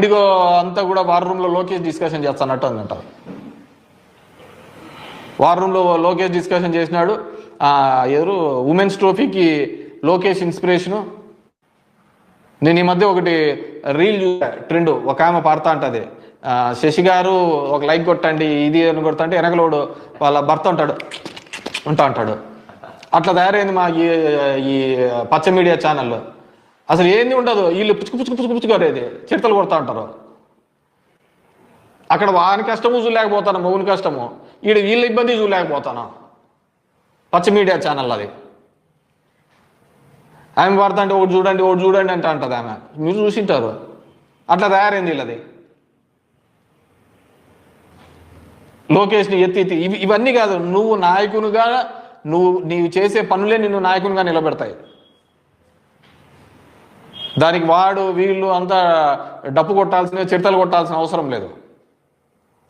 ఇదిగో అంతా కూడా వార్ రూమ్లో లోకేష్ డిస్కషన్ చేస్తానట్టు అందంట. వార్ రూమ్లో లోకేష్ డిస్కషన్ చేసినాడు. ఆ, ఎవరు? ఉమెన్స్ ట్రోఫీకి లోకేష్ ఇన్స్పిరేషను నేను ఈ మధ్య ఒకటి రీల్ చూసా ట్రెండ్ ఒక ఆమె పాడుతా అంటది శశి గారు ఒక లైక్ కొట్టండి ఇది అని కొడతా వెనకలోడు వాళ్ళ భర్త ఉంటాడు. ఉంటా అంటాడు అట్లా తయారైంది మా ఈ ఈ పచ్చ మీడియా ఛానల్లో అసలు ఏంది ఉండదు? వీళ్ళు పుచ్చుకు పుచ్చుకు పుచ్చుకు పుచ్చుకోరేది చిడతలు కొడతా ఉంటారు అక్కడ వాని కష్టము చూడలేకపోతాను మౌని కష్టము. ఈడ వీళ్ళ ఇబ్బంది చూడలేకపోతాను. పచ్చ మీడియా ఛానల్ అది. ఆమె పడతా అంటే ఒకటి చూడండి ఒకటి చూడండి అంటే అంటది ఆమె. మీరు చూసింటారు. అట్లా తయారైంది వీళ్ళది. లోకేష్ని ఎత్తి ఎత్తి ఇవి ఇవన్నీ కాదు నువ్వు నాయకునిగా నువ్వు నీవు చేసే పనులే నిన్ను నాయకునిగా నిలబెడతాయి. దానికి వాడు వీళ్ళు అంతా డప్పు కొట్టాల్సిన చిడతలు కొట్టాల్సిన అవసరం లేదు.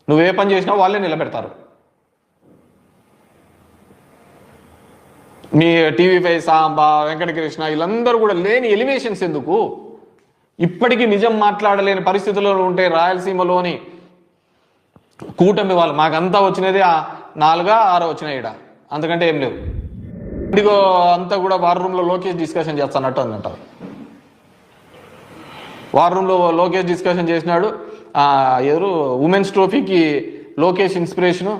నువ్వు ఏ పని చేసినా వాళ్ళే నిలబెడతారు. మీ టీవీ ఫైవ్ సాంబా వెంకటకృష్ణ వీళ్ళందరూ కూడా లేని ఎలివేషన్స్ ఎందుకు? ఇప్పటికీ నిజం మాట్లాడలేని పరిస్థితుల్లో ఉంటే రాయలసీమలోని కూటమి వాళ్ళు మాకంతా వచ్చినది ఆ నాలుగా ఆరో వచ్చినాయి ఈడ. అంతకంటే ఏం లేవు ఇండిగో అంతా కూడా వార్ రూమ్లో లోకేష్ డిస్కషన్ చేస్తానట్టు అంటారు వార్ రూమ్లో లోకేష్ డిస్కషన్ చేసినాడు. ఎవరు ఉమెన్స్ ట్రోఫీకి లోకేష్ ఇన్స్పిరేషను.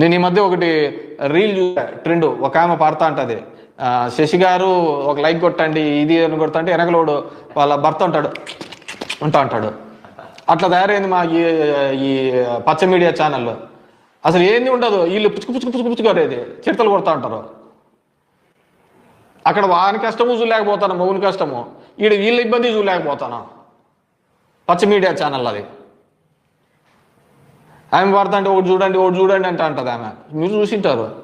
నేను ఈ మధ్య ఒకటి రీల్ చూసా ట్రెండ్ ఒక ఆమె పాడుతా అంటది శశి గారు ఒక లైక్ కొట్టండి ఇది అని కొడతాంటే వెనకలోడు వాళ్ళ భర్త ఉంటాడు ఉంటా ఉంటాడు. అట్లా తయారైంది మా ఈ ఈ పచ్చ మీడియా ఛానల్లో. అసలు ఏంది ఉండదు వీళ్ళు పుచ్చుకు పుచ్చుకు పుచ్చుకు పుచ్చుకోరేది చిడతలు కొడతా ఉంటారు. అక్కడ వాని కష్టము చూడలేకపోతాను మగుని కష్టము. ఈడ వీళ్ళ ఇబ్బంది చూడలేకపోతానా? పచ్చ మీడియా ఛానల్ అది. ఆమె వార్త అంటే ఒకటి చూడండి ఒకటి చూడండి అంటే అంటది ఆమె. మీరు చూసింటారు.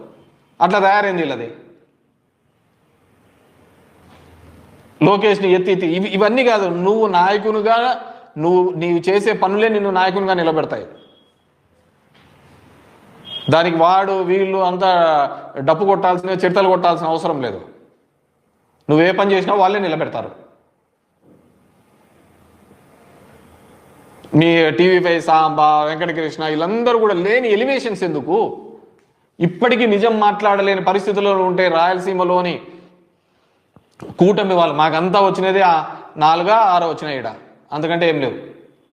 అట్లా తయారైంది వీళ్ళది. లోకేష్ని ఎత్తి ఎత్తి ఇవి ఇవన్నీ కాదు నువ్వు నాయకునిగా నువ్వు నీవు చేసే పనులే నిన్ను నాయకునిగా నిలబెడతాయి. దానికి వాడు వీళ్ళు అంతా డప్పు కొట్టాల్సిన చిడతలు కొట్టాల్సిన అవసరం లేదు. నువ్వు ఏ పని చేసినా వాళ్ళే నిలబెడతారు. మీ టీవీపై సాంబ సాంబా వెంకటకృష్ణ వీళ్ళందరూ కూడా లేని ఎలివేషన్స్ ఎందుకు? ఇప్పటికీ నిజం మాట్లాడలేని పరిస్థితుల్లో ఉంటే రాయలసీమలోని కూటమి వాళ్ళు మాకంతా వచ్చినది ఆ నాలుగా ఆరో వచ్చినాయి ఈడ. అంతకంటే ఏం లేవు.